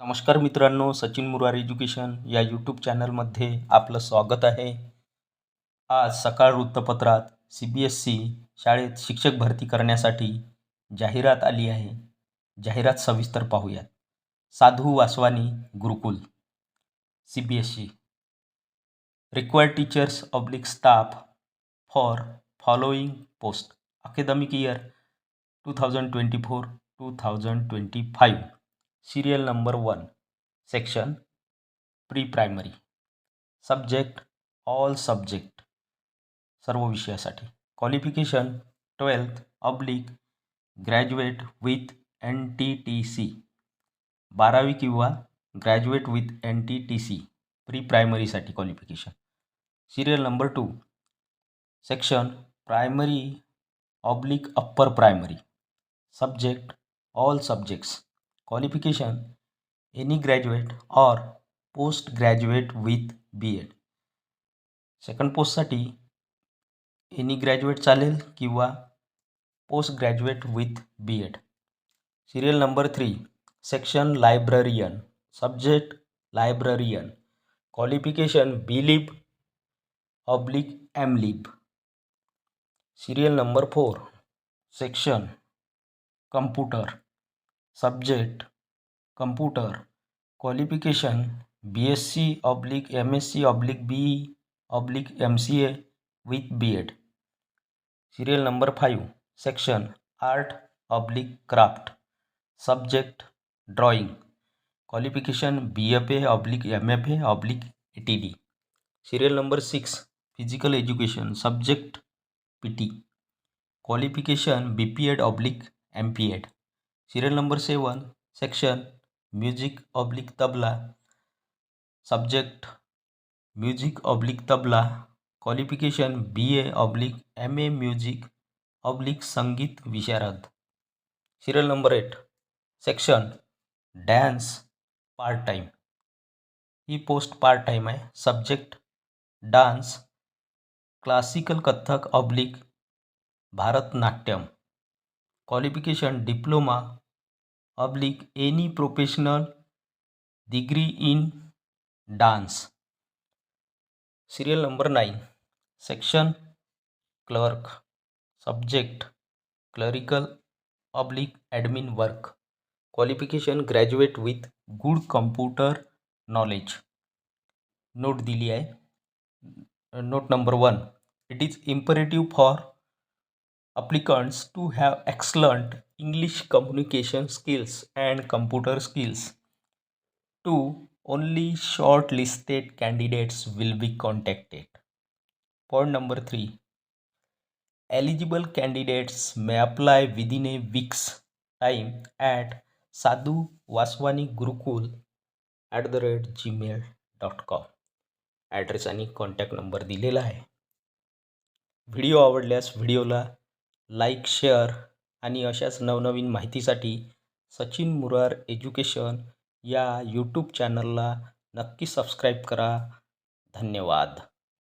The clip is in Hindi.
नमस्कार मित्रांनो सचिन मुरार एज्युकेशन या यूट्यूब चॅनलमध्ये आपलं स्वागत आहे. आज सकाळ वृत्तपत्रात सी बी एस सी शाळेत शिक्षक भरती करण्यासाठी जाहिरात आली आहे. जाहिरात सविस्तर पाहूयात. Sadhu Vaswani Gurukul C B S C required teachers oblique staff for following post academic year two thousand twenty four two thousand twenty five serial number one section pre primary subject all subject serve विषयासाठी. Qualification twelfth oblique graduate with N T T C बारावी किंवा graduate with N T T C pre प्रायमरीसाठी qualification serial number two section primary oblique upper primary subject all subjects qualification any graduate or post graduate with B Ed second पोस्टसाठी any graduate चालेल किंवा post graduate with B Ed serial number three section librarian subject librarian qualification B Lib oblique M Lib serial number four section computer subject computer qualification B S C oblique M S C oblique B oblique M C A with B Ed serial number five section art oblique craft subject drawing qualification B F A oblique M F A oblique A T D serial number six physical education subject P T qualification B P Ed oblique M P Ed serial number seven, section music oblique tabla, subject, music oblique tabla, qualification B A oblique M A music oblique Sangeet Visharad. Serial number eight, section dance part time he post part time आहे subject dance classical Kathak oblique, Bharatanatyam. Qualification diploma oblique any professional degree in dance serial number nine section clerk subject clerical oblique admin work qualification graduate with good computer knowledge note दिली आहे. Note number one it is imperative for applicants to have excellent English communication skills and computer skills. Two only shortlisted candidates will be contacted. Point number three eligible candidates may apply within a week's time at sadhu waswani gurukul at the rate Gmail dot com address आणि कॉन्टॅक्ट नंबर दिलेला आहे व्हिडिओ आवडल्यास व्हिडिओला लाईक शेअर आणि अशाच नवनवीन माहितीसाठी सचिन मुरार एज्युकेशन या यूट्यूब चॅनलला नक्की सबस्क्राईब करा. धन्यवाद.